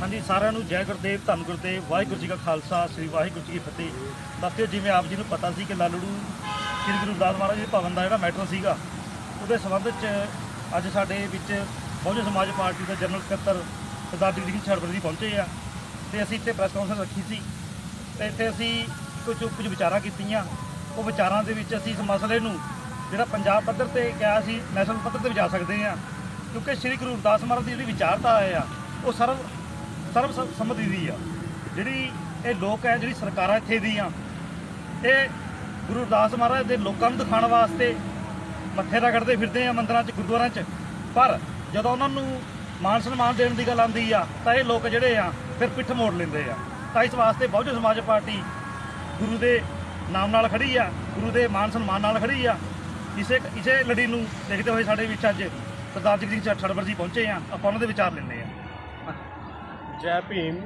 ਹਾਂਜੀ, ਸਾਰਿਆਂ ਨੂੰ ਜੈ ਗੁਰਦੇਵ, ਧੰਨ ਗੁਰਦੇਵ, ਵਾਹਿਗੁਰੂ ਜੀ ਕਾ ਖਾਲਸਾ, ਸ੍ਰੀ ਵਾਹਿਗੁਰੂ ਜੀ ਕੀ ਫਤਿਹ। ਦੱਸਿਓ, ਜਿਵੇਂ ਆਪ ਜੀ ਨੂੰ ਪਤਾ ਸੀ ਕਿ ਲਾਲੜੂ ਸ੍ਰੀ ਗੁਰੂ ਰਵਿਦਾਸ ਮਹਾਰਾਜ ਜੀ ਦੇ ਭਵਨ ਦਾ ਜਿਹੜਾ ਮੈਟਰ ਸੀਗਾ, ਉਹਦੇ ਸੰਬੰਧ 'ਚ ਅੱਜ ਸਾਡੇ ਵਿੱਚ ਬਹੁਜਨ ਸਮਾਜ ਪਾਰਟੀ ਦੇ ਜਨਰਲ ਸਕੱਤਰ ਸਰਦਾਰ ਜਗਦੀਪ ਸਿੰਘ ਛੜਬਰ ਜੀ ਪਹੁੰਚੇ ਆ ਤੇ ਅਸੀਂ ਇੱਥੇ ਪ੍ਰੈਸ ਕਾਨਫਰੰਸ ਰੱਖੀ ਸੀ ਤੇ ਇੱਥੇ ਅਸੀਂ ਕੁਝ ਕੁਝ ਵਿਚਾਰਾਂ ਕੀਤੀਆਂ। ਉਹ ਵਿਚਾਰਾਂ ਦੇ ਵਿੱਚ ਅਸੀਂ ਇਸ ਮਸਲੇ ਨੂੰ ਜਿਹੜਾ ਪੰਜਾਬ ਪੱਧਰ ਤੇ ਕਿਹਾ ਸੀ ਨੈਸ਼ਨਲ ਪੱਧਰ ਤੇ ਵੀ ਜਾ ਸਕਦੇ ਆ ਕਿਉਂਕਿ ਸ੍ਰੀ ਗੁਰੂ ਰਵਿਦਾਸ ਮਹਾਰਾਜ ਦੀ ਜਿਹੜੀ ਵਿਚਾਰਧਾਰਾ ਆ, ਉਹ ਸਰਵ ਸਰਬ ਸ- ਸੰਮਤੀ ਦੀ ਆ। ਜਿਹੜੀ ਇਹ ਲੋਕ ਹੈ, ਜਿਹੜੀ ਸਰਕਾਰਾਂ ਇੱਥੇ ਦੀਆਂ ਇਹ ਗੁਰੂ ਰਵਿਦਾਸ ਮਹਾਰਾਜ ਦੇ ਲੋਕਾਂ ਨੂੰ ਦਿਖਾਉਣ ਵਾਸਤੇ ਮੱਥੇ ਰਗੜਦੇ ਫਿਰਦੇ ਆ ਮੰਦਰਾਂ 'ਚ, ਗੁਰਦੁਆਰਿਆਂ 'ਚ। ਪਰ ਜਦੋਂ ਉਹਨਾਂ ਨੂੰ ਮਾਨ ਸਨਮਾਨ ਦੇਣ ਦੀ ਗੱਲ ਆਉਂਦੀ ਆ, ਤਾਂ ਇਹ ਲੋਕ ਜਿਹੜੇ ਆ, ਫਿਰ ਪਿੱਠ ਮੋੜ ਲੈਂਦੇ ਆ। ਤਾਂ ਇਸ ਵਾਸਤੇ ਬਹੁਜਨ ਸਮਾਜ ਪਾਰਟੀ ਗੁਰੂ ਦੇ ਨਾਮ ਨਾਲ ਖੜੀ ਆ, ਗੁਰੂ ਦੇ ਮਾਨ ਸਨਮਾਨ ਨਾਲ ਖੜੀ ਆ। ਇਸੇ ਇਸੇ ਲੜੀ ਨੂੰ ਦੇਖਦੇ ਹੋਏ ਸਾਡੇ ਵਿੱਚ ਅੱਜ ਸਰਦਾਰ ਜਗਦੀਪ ਸਿੰਘ ਛੜਬਰ ਜੀ ਪਹੁੰਚੇ ਆ। ਆਪਾਂ ਉਹਨਾਂ ਦੇ ਵਿਚਾਰ ਲੈਂਦੇ ਆ। ਜੈ ਭੀਮ,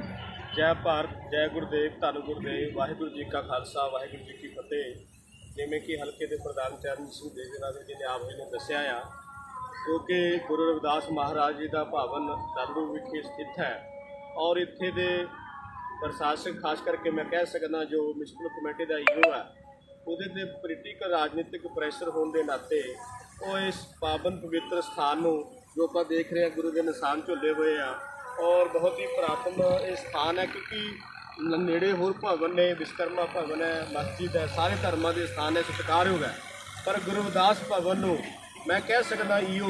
ਜੈ ਭਾਰਤ, ਜੈ ਗੁਰਦੇਵ, ਧੰਨ ਗੁਰਦੇਵ, ਵਾਹਿਗੁਰੂ ਜੀ ਕਾ ਖਾਲਸਾ, ਵਾਹਿਗੁਰੂ ਜੀ ਕੀ ਫਤਿਹ। ਜਿਵੇਂ ਕਿ ਹਲਕੇ ਦੇ ਪ੍ਰਧਾਨ ਚਰਨ ਸਿੰਘ ਦੇਵਨਾਗਰ ਜੀ ਨੇ ਆਪ ਜੀ ਨੇ ਦੱਸਿਆ ਆ ਕਿਉਂਕਿ ਗੁਰੂ ਰਵਿਦਾਸ ਮਹਾਰਾਜ ਜੀ ਦਾ ਭਵਨ ਦਰਦੂ ਵਿਖੇ ਸਥਿਤ ਹੈ। ਔਰ ਇੱਥੇ ਦੇ ਪ੍ਰਸ਼ਾਸਕ, ਖਾਸ ਕਰਕੇ ਮੈਂ ਕਹਿ ਸਕਦਾ ਜੋ ਮਿਊਨਿਸਪਲ ਕਮੇਟੀ ਦਾ ਈਓ ਹੈ, ਉਹਦੇ ਤੇ ਪੋਲੀਟੀਕਲ ਰਾਜਨੀਤਿਕ ਪ੍ਰੈਸ਼ਰ ਹੋਣ ਦੇ ਨਾਤੇ ਉਹ ਇਸ ਪਾਵਨ ਪਵਿੱਤਰ ਸਥਾਨ ਨੂੰ ਜੋ ਆਪਾਂ ਦੇਖ ਰਹੇ ਹਾਂ ਗੁਰੂ ਦੇ ਨਿਸ਼ਾਨ ਝੁੱਲੇ ਹੋਏ ਆ ਔਰ ਬਹੁਤ ਹੀ ਪ੍ਰਾਤਨ ਇਹ ਸਥਾਨ ਹੈ ਕਿਉਂਕਿ ਨੇੜੇ ਹੋਰ ਭਵਨ ਨੇ ਵਿਸ਼ਕਰਮਾ ਭਵਨ ਹੈ, ਮਸਜਿਦ ਹੈ, ਸਾਰੇ ਧਰਮਾਂ ਦੇ ਸਥਾਨ ਹੈ ਸਤਿਕਾਰਯੋਗ ਹੈ। ਪਰ ਗੁਰੂ ਭਵਨ ਨੂੰ ਮੈਂ ਕਹਿ ਸਕਦਾ ਈਓ,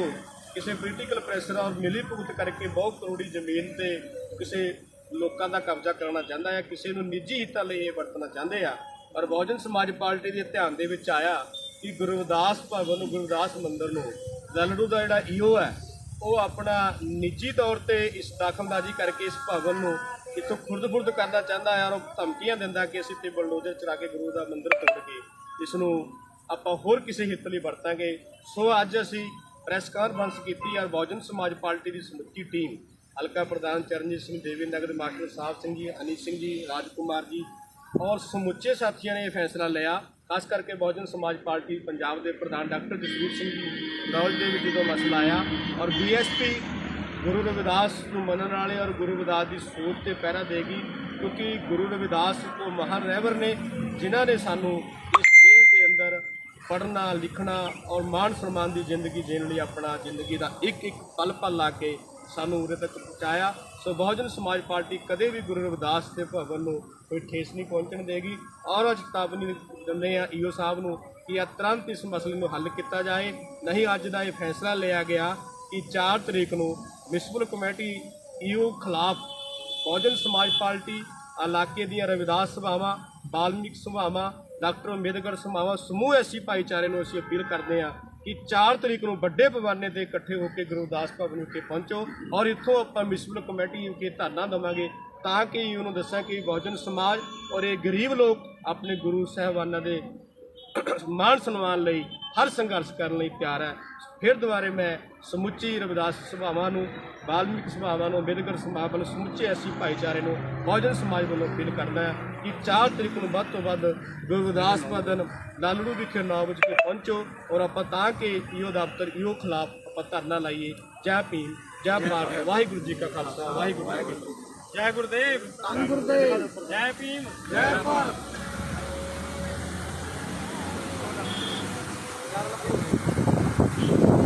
ਕਿਸੇ ਪੋਲੀਟੀਕਲ ਪ੍ਰੈਸ਼ਰ ਔਰ ਮਿਲੀ ਭੁਗਤ ਕਰਕੇ ਬਹੁਤ ਕਰੋੜੀ ਜ਼ਮੀਨ ਤੇ ਕਿਸੇ ਲੋਕਾਂ ਦਾ ਕਬਜ਼ਾ ਕਰਨਾ ਚਾਹੁੰਦਾ ਹੈ ਕਿਸੇ ਨੂੰ ਨਿੱਜੀ ਹਿੱਤਾਂ ਲਈ ਇਹ ਵਰਤਣਾ ਚਾਹੁੰਦੇ ਆ। ਔਰ ਬਹੁਜਨ ਸਮਾਜ ਪਾਰਟੀ ਦੇ ਧਿਆਨ ਦੇ ਵਿੱਚ ਆਇਆ ਕਿ ਗੁਰੂ ਭਵਨ ਨੂੰ, ਗੁਰੂ ਰਵਿਦਾਸ ਮੰਦਿਰ ਨੂੰ ਲਲੜੂ ਦਾ ਜਿਹੜਾ ਈਓ ਹੈ ਉਹ ਆਪਣਾ ਨਿੱਜੀ ਤੌਰ ਤੇ ਇਸ ਦਾਖਲਦਾਜ਼ੀ ਕਰਕੇ ਇਸ ਭਵਨ ਨੂੰ ਇੱਥੋਂ ਖੁਰਦ ਖੁਰਦ ਕਰਨਾ ਚਾਹੁੰਦਾ ਹੈ ਔਰ ਉਹ ਧਮਕੀਆਂ ਦਿੰਦਾ ਕਿ ਅਸੀਂ ਤੇ ਬਲਡੋਜ਼ਰ ਚਲਾ ਕੇ ਗੁਰੂ ਦਾ ਮੰਦਿਰ ਤੋੜ ਕੇ ਇਸ ਨੂੰ ਆਪਾਂ ਹੋਰ ਕਿਸੇ ਹਿੱਤ ਲਈ ਵਰਤਾਂਗੇ। ਸੋ ਅੱਜ ਅਸੀਂ ਪ੍ਰੈਸ ਕਾਨਫਰੰਸ ਕੀਤੀ ਔਰ ਬਹੁਜਨ ਸਮਾਜ ਪਾਰਟੀ ਦੀ ਸਮੁੱਚੀ ਟੀਮ, ਹਲਕਾ ਪ੍ਰਧਾਨ ਚਰਨਜੀਤ ਸਿੰਘ ਦੇਵੀ, ਨਗਰ ਮਾਸਟਰ ਸਾਹਿਬ ਸਿੰਘ ਜੀ, ਅਨੀਤ ਸਿੰਘ ਜੀ, ਰਾਜਕੁਮਾਰ ਜੀ ਔਰ ਸਮੁੱਚੇ ਸਾਥੀਆਂ ਨੇ ਇਹ ਫੈਸਲਾ ਲਿਆ ਖਾਸ ਕਰਕੇ ਬਹੁਜਨ ਸਮਾਜ ਪਾਰਟੀ ਪੰਜਾਬ ਦੇ ਪ੍ਰਧਾਨ ਡਾਕਟਰ ਜਸਵੀਰ ਸਿੰਘ ਜੀ ਨੌਜ ਦੇ ਵਿੱਚ ਜਦੋਂ ਮਸਲਾ ਆਇਆ ਔਰ ਬੀਐਸਪੀ ਗੁਰੂ ਰਵਿਦਾਸ ਨੂੰ ਮੰਨਣ ਵਾਲੇ ਔਰ ਗੁਰੂ ਰਵਿਦਾਸ ਦੀ ਸੋਚ ਤੇ ਪਹਿਰਾ ਦੇਗੀ ਕਿਉਂਕਿ ਗੁਰੂ ਰਵਿਦਾਸ ਤੋਂ ਮਹਾਨ ਰਹਿਬਰ ਨੇ ਜਿਨ੍ਹਾਂ ਨੇ ਸਾਨੂੰ ਪੜ੍ਹਨਾ, ਲਿਖਣਾ ਔਰ ਮਾਣ ਸਨਮਾਨ ਦੀ ਜ਼ਿੰਦਗੀ ਜੀਣ ਲਈ ਆਪਣਾ ਜ਼ਿੰਦਗੀ ਦਾ ਇੱਕ ਇੱਕ ਪਲ ਪਲ ਲਾ ਕੇ ਸਾਨੂੰ ਉਰੇ ਤੱਕ ਪਹੁੰਚਾਇਆ। ਸੋ ਬਹੁਜਨ ਸਮਾਜ ਪਾਰਟੀ ਕਦੇ ਵੀ ਗੁਰੂ ਰਵਿਦਾਸ ਦੇ ਭਵਨ ਨੂੰ ਕੋਈ ਠੇਸ ਨਹੀਂ ਪਹੁੰਚਣ ਦੇਗੀ। ਔਰ ਅੱਜ ਚੇਤਾਵਨੀ ਦਿੰਦੇ ਆ ਈਓ ਸਾਹਿਬ ਨੂੰ ਕਿ ਆ ਤੁਰੰਤ ਇਸ ਮਸਲੇ ਨੂੰ ਹੱਲ ਕੀਤਾ ਜਾਏ। ਨਹੀਂ, ਅੱਜ ਦਾ ਇਹ ਫੈਸਲਾ ਲਿਆ ਗਿਆ ਕਿ 4 ਤਰੀਕ ਨੂੰ ਮਿਊਨਿਸਪਲ ਕਮੇਟੀ ਈਓ ਖਿਲਾਫ ਬਹੁਜਨ ਸਮਾਜ ਪਾਰਟੀ, ਇਲਾਕੇ ਦੀਆਂ ਰਵਿਦਾਸ ਸਭਾਵਾਂ, ਬਾਲਮਿਕ ਸਭਾਵਾਂ ਡਾਕਟਰ ਅੰਬੇਦਕਰ ਸਭਾਵਾਂ ਸਮੂਹ ਐਸੀ ਭਾਈਚਾਰੇ ਨੂੰ ਅਸੀਂ ਅਪੀਲ ਕਰਦੇ ਹਾਂ ਕਿ 4 ਤਰੀਕ ਨੂੰ ਵੱਡੇ ਪੈਮਾਨੇ ਤੇ ਇਕੱਠੇ ਹੋ ਕੇ ਗੁਰਦਾਸ ਭਵਨ ਉੱਤੇ ਪਹੁੰਚੋ ਔਰ ਇੱਥੋਂ ਆਪਾਂ ਮਿਊਨਿਸਪਲ ਕਮੇਟੀ ਉੱਤੇ ਧਰਨਾ ਦੇਵਾਂਗੇ ਤਾਂ ਕਿ ਉਹਨੂੰ ਦੱਸਾਂ ਕਿ ਬਹੁਜਨ ਸਮਾਜ ਔਰ ਇਹ ਗਰੀਬ ਲੋਕ ਆਪਣੇ ਗੁਰੂ ਸਾਹਿਬਾਨਾਂ ਦੇ ਮਾਣ ਸਨਮਾਨ ਲਈ ਹਰ ਸੰਘਰਸ਼ ਕਰਨ ਲਈ ਤਿਆਰ ਹੈ। ਫਿਰ ਦੁਬਾਰੇ ਮੈਂ ਸਮੁੱਚੀ ਰਵਿਦਾਸ ਸਭਾਵਾਂ ਨੂੰ ਬਾਲਮਿਕ ਸਭਾਵਾਂ ਨੂੰ ਅੰਬੇਦਕਰ ਸਭਾਵਾਂ ਨੂੰ ਸਮੁੱਚੇ ਐਸੀ ਭਾਈਚਾਰੇ ਨੂੰ ਬਹੁਜਨ ਸਮਾਜ ਵੱਲੋਂ ਅਪੀਲ ਕਰਦਾ ਹੈ ਕਿ 4 ਤਰੀਕ ਨੂੰ ਵੱਧ ਤੋਂ ਵੱਧ ਗੁਰਦਾਸ ਭਵਨ ਲਾਲੜੂ ਵਿਖੇ 9 ਵਜੇ ਕੇ ਪਹੁੰਚੋ ਔਰ ਆਪਾਂ ਤਾਂ ਕਿ ਈਓ ਦਫ਼ਤਰ ਈਓ ਖਿਲਾਫ ਆਪਾਂ ਧਰਨਾ ਲਾਈਏ। ਜੈ ਭੀਮ ਜੈ ਭਾਰਤ ਵਾਹਿਗੁਰੂ ਜੀ ਕਾ ਖਾਲਸਾ ਵਾਹਿਗੁਰੂ ਜੀ ਕੀ ਫਤਿਹ। ਜੈ ਗੁਰਦੇਵ ਧੰਨ ਗੁਰਦੇਵ। ਜੈ ਭੀਮ ਜੈ ਭਾਰਤ। フッ。